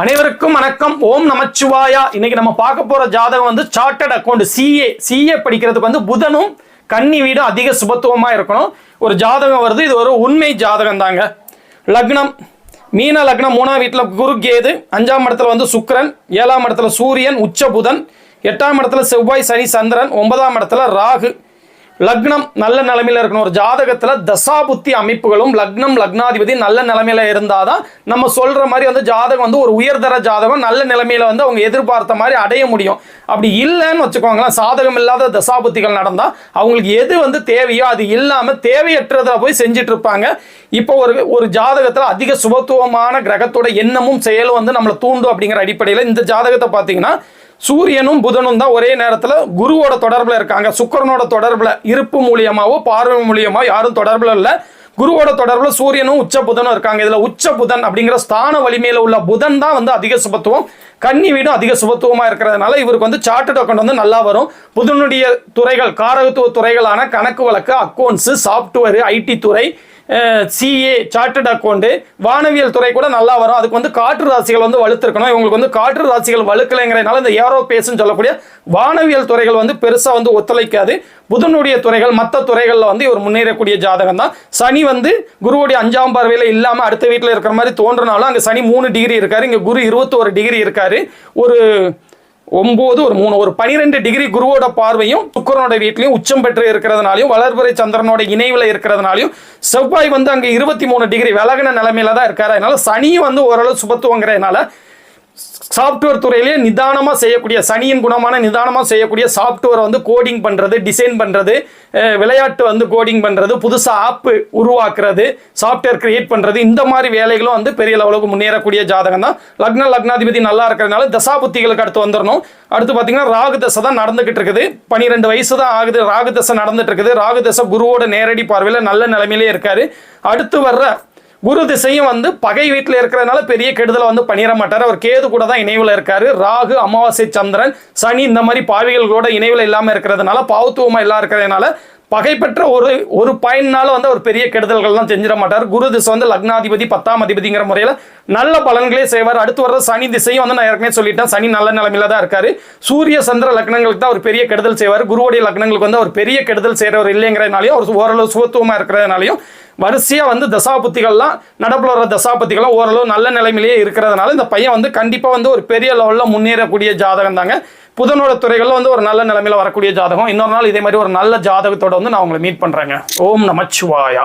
அனைவருக்கும் வணக்கம். ஓம் நமச்சிவாயா. இன்னைக்கு நம்ம பார்க்க போற ஜாதகம் வந்து சார்ட்டர்ட் அக்கௌண்ட் சிஏ சிஏ படிக்கிறதுக்கு வந்து புதனும் கன்னி வீடும் அதிக சுபத்துவமா இருக்கணும். ஒரு ஜாதகம் வருது. இது ஒரு உண்மை ஜாதகம் தாங்க. லக்னம் மீன லக்னம் மூணாம் வீட்டில் குரு கேது அஞ்சாம் இடத்துல வந்து சுக்கரன் ஏழாம் இடத்துல சூரியன் உச்ச புதன் எட்டாம் இடத்துல செவ்வாய் சனி சந்திரன் ஒன்பதாம் இடத்துல ராகு. லக்னம் நல்ல நிலைமையில இருக்கணும். ஒரு ஜாதகத்துல தசாபுத்தி அமைப்புகளும் லக்னம் லக்னாதிபதி நல்ல நிலைமையில இருந்தாதான் நம்ம சொல்ற மாதிரி வந்து ஜாதகம் வந்து ஒரு உயர்தர ஜாதகம் நல்ல நிலைமையில வந்து அவங்க எதிர்பார்த்த மாதிரி அடைய முடியும். அப்படி இல்லைன்னு வச்சுக்கோங்களேன் சாதகம் இல்லாத தசாபுத்திகள் நடந்தா அவங்களுக்கு எது வந்து தேவையோ அது இல்லாம தேவையற்றதை போய் செஞ்சுட்டு இருப்பாங்க இப்போ ஒரு ஒரு ஜாதகத்துல அதிக சுபத்துவமான கிரகத்தோட எண்ணமும் செயலும் வந்து நம்மளை தூண்டும் அப்படிங்கிற அடிப்படையில் இந்த ஜாதகத்தை பார்த்தீங்கன்னா சூரியனும் புதனும் தான் ஒரே நேரத்தில் குருவோட தொடர்பில் இருக்காங்க. சுக்கரனோட தொடர்பில் இருப்பு மூலியமாவோ பார்வை மூலியமாக யாரும் தொடர்பில் இல்லை. குருவோட தொடர்பில் சூரியனும் உச்ச புதனும் இருக்காங்க. இதில் உச்ச புதன் அப்படிங்கிற ஸ்தான வலிமையில் உள்ள புதன் தான் வந்து அதிக சுபத்துவம். கன்னி வீடும் அதிக சுபத்துவமாக இருக்கிறதுனால இவருக்கு வந்து சார்ட்டட் அக்கௌண்ட் வந்து நல்லா வரும். புதனுடைய துறைகள் காரகத்துவ துறைகளான கணக்கு வழக்கு அக்கௌண்ட்ஸு சாஃப்ட்வேர் ஐடி துறை சிஏ சார்ட்டட் அக்கௌண்ட் வானவியல் துறை கூட நல்லா வரும். அதுக்கு வந்து காற்று ராசிகள் வந்து வலுத்திருக்கணும். இவங்களுக்கு வந்து காற்று ராசிகள் வலுக்கலைங்கிறதுனால இந்த ஏரோபேஸ்ன்னு சொல்லக்கூடிய வானவியல் துறைகள் வந்து பெருசாக வந்து ஒத்துழைக்காது. புதனுடைய துறைகள் மற்ற துறைகளில் வந்து இவர் முன்னேறக்கூடிய ஜாதகம் தான். சனி வந்து குருவுடைய அஞ்சாம் பார்வையில் இல்லாமல் அடுத்த வீட்டில் இருக்கிற மாதிரி தோன்றினாலும் அங்கே சனி மூணு டிகிரி இருக்காரு. இங்கே குரு இருபத்தோரு டிகிரி இருக்காரு. ஒரு ஒன்பது ஒரு மூணு ஒரு பனிரெண்டு டிகிரி குருவோட பார்வையும் சுக்கரனோட வீட்லையும் உச்சம் பெற்று இருக்கிறதுனாலையும் வளர்பிறை சந்திரனோட இணைவில் இருக்கிறதுனாலையும் செவ்வாய் வந்து அங்கே இருபத்தி மூணு டிகிரி விலகின நிலைமையில தான் இருக்காரு. அதனால சனியும் வந்து ஓரளவு சுபத்துவங்கிறதுனால சாஃப்ட்வேர் துறையிலே நிதானமாக செய்யக்கூடிய சனியின் குணமான நிதானமாக செய்யக்கூடிய சாஃப்ட்வேரை வந்து கோடிங் பண்ணுறது டிசைன் பண்ணுறது விளையாட்டு வந்து கோடிங் பண்ணுறது புதுசாக ஆப்பு உருவாக்குறது சாஃப்ட்வேர் கிரியேட் பண்ணுறது இந்த மாதிரி வேலைகளும் வந்து பெரிய லெவலுக்கு முன்னேறக்கூடிய ஜாதகம் தான். லக்ன லக்னாதிபதி நல்லா இருக்கிறதுனால தசாபுத்திகளுக்கு அடுத்து வந்துடணும் அடுத்து பார்த்தீங்கன்னா ராகு தசை தான் நடந்துகிட்டு இருக்குது. பன்னிரெண்டு வயசு தான் ஆகுது. ராகு தசை நடந்துட்டு இருக்குது. ராகு தசை குருவோட நேரடி பார்வையில் நல்ல நிலைமையிலே இருக்காரு. அடுத்து வர்ற குரு திசையும் வந்து பகை வீட்டில் இருக்கிறதுனால பெரிய கெடுதலை வந்து பண்ணிட மாட்டார். அவர் கேது கூட தான் இணைவில் இருக்காரு. ராகு அமாவாசை சந்திரன் சனி இந்த மாதிரி பாவிகளோட இணைவில் இல்லாமல் இருக்கிறதுனால பாவத்துவமாக எல்லாம் இருக்கிறதுனால பகை பெற்ற ஒரு ஒரு பயனால வந்து அவர் பெரிய கெடுதல்கள்லாம் செஞ்சிட மாட்டார். குரு திசை வந்து லக்னாதிபதி பத்தாம் அதிபதிங்கிற முறையில் நல்ல பலன்களே செய்வார். அடுத்து வர்ற சனி திசையும் வந்து நான் ஏற்கனவே சொல்லிட்டேன். சனி நல்ல நிலைமையில தான் இருக்காரு. சூரிய சந்திர லக்னங்களுக்கு தான் அவர் பெரிய கெடுதல் செய்வார். குருவுடைய லக்னங்களுக்கு வந்து அவர் பெரிய கெடுதல் செய்கிறவர் இல்லைங்கிறதுனாலையும் அவர் ஓரளவு சுகத்துவமாக இருக்கிறதுனாலையும் வரிசையாக வந்து தசாபுத்திகள்லாம் நடப்பில் வர தசாபுத்திகள்லாம் ஓரளவு நல்ல நிலைமையிலேயே இருக்கிறதுனால இந்த பையன் வந்து கண்டிப்பாக வந்து ஒரு பெரிய லெவலில் முன்னேறக்கூடிய ஜாதகம் தாங்க புதனோட துறைகளில் வந்து ஒரு நல்ல நிலைமையில் வரக்கூடிய ஜாதகம். இன்னொரு நாள் இதே மாதிரி ஒரு நல்ல ஜாதகத்தோட வந்து நான் உங்களை மீட் பண்ணுறேங்க ஓம் நமச்சிவாயா.